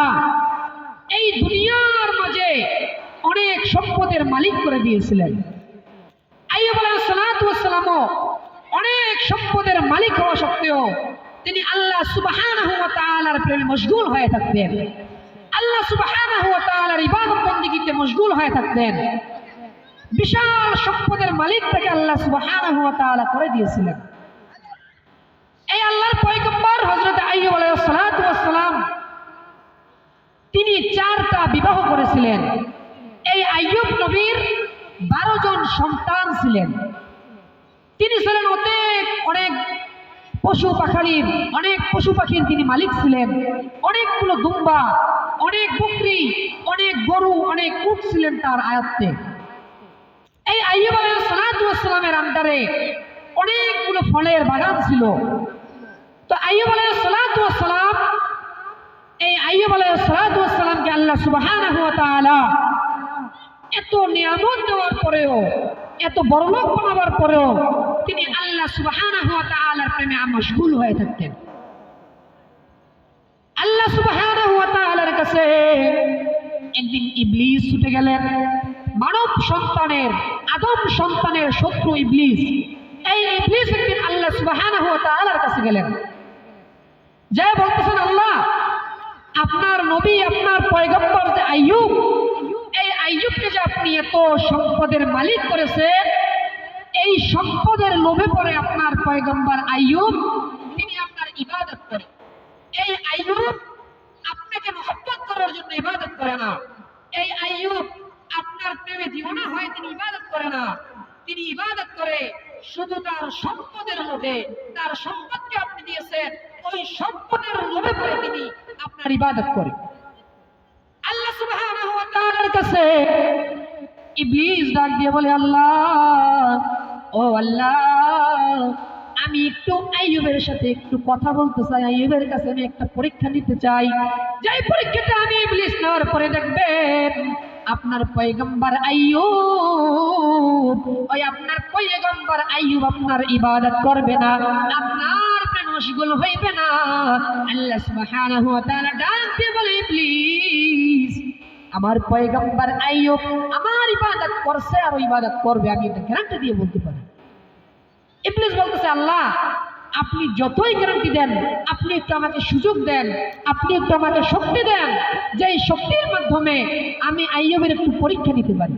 তাআলা এই দুনিয়ার মাঝে অনেক সম্পদের মালিক করে দিয়েছিলেন। অনেক সম্পদের মালিক হওয়া সত্ত্বেও তিনি আল্লাহ প্রেমে মশগুল হয়ে থাকতেন। আল্লাহ ইবাদত বন্দেগীতে মশগুল হয়ে থাকতেন। বিশাল সম্পদের মালিক থেকে আল্লাহ তাআলা করে দিয়েছিলেন। করেছিলেন এই আইয়ুব নবীর বারো জন সন্তান ছিলেন। তিনি ছিলেন অনেক অনেক পশু পাখালির অনেক পশু পাখির তিনি মালিক ছিলেন। অনেকগুলো দুম্বা, অনেক বকরি, অনেক গরু, অনেক উট ছিলেন তার আয়ত্তে। এই আইয়ুব আলাইহিসসালামের আন্ডারে অনেকগুলো ফলের বাগান ছিল। তো আইয়ুব আলাইহিসসালাম এই আইয়ুব আলাইহিসসালামকে আল্লাহ তাআলা এত নিয়ামত দেওয়ার পরেও, এত বানাবার পরেও তিনি আল্লাহ তাআলার প্রেমে হয়ে থাকতেন। আল্লাহ তাআলার কাছে একদিন ইবলিস ছুটে গেলেন। মানব সন্তানের, আদম সন্তানের শত্রু ইবলিস। এই ইবলিস একদিন আল্লাহ তাআলার কাছে গেলেন। যে বলতেছেন, আল্লাহ আপনার নবী, আপনার পয়গম্বর যে আইয়ুব, এই আইয়ুবকে যে আপনি এত সম্পদের মালিক করেছেন, এই সম্পদের লোভে পড়ে আপনার পয়গম্বর আইয়ুব, তিনি আপনার ইবাদত করে। এই আইয়ুব আপনাকে মহব্বত করার জন্য ইবাদত করে না। এই আইয়ুব আপনার প্রেমে দিওয়ানা হয়, তিনি ইবাদত করে না। তিনি ইবাদত করে শুধু তার সম্পদের লোভে, তার সম্পদকে আপনি দিয়েছেন, ওই সম্পদের লোভে পড়ে তিনি আপনার ইবাদত করে। আল্লাহ সুবহানাহু ওয়া তাআলার কাছে ইবলিস ডাক দিয়ে বলে, আল্লাহ, ও আল্লাহ, আমি একটু আইয়ুবের সাথে একটু কথা বলতে চাই, আইয়ুবের কাছে আমি একটা পরীক্ষা নিতে চাই। যে পরীক্ষাটা আমি ইবলিস নেওয়ার পরে দেখবেন, আপনার পয়গম্বর আইয়ুব, ওই আপনার পয়গম্বর আইয়ুব আপনার ইবাদত করবে না। আপনার মশগুল হইবে না। আল্লাহ সুবহানাহু ওয়া তাআলা ডাক দিয়ে বলে, প্লিজ, আমার পয়গম্বর আইয়ুব আমার ইবাদত করছে আর ইবাদত করবে, আমি এটা গ্যারান্টি দিয়ে বলতে পারি। ইবলিস বলতেছে, আল্লাহ, আপনি যতই গ্যারান্টি দেন, আপনি একটু আমাকে সুযোগ দেন, আপনি একটু আমাকে শক্তি দেন যে শক্তির মাধ্যমে আমি আইয়বের একটু পরীক্ষা দিতে পারি।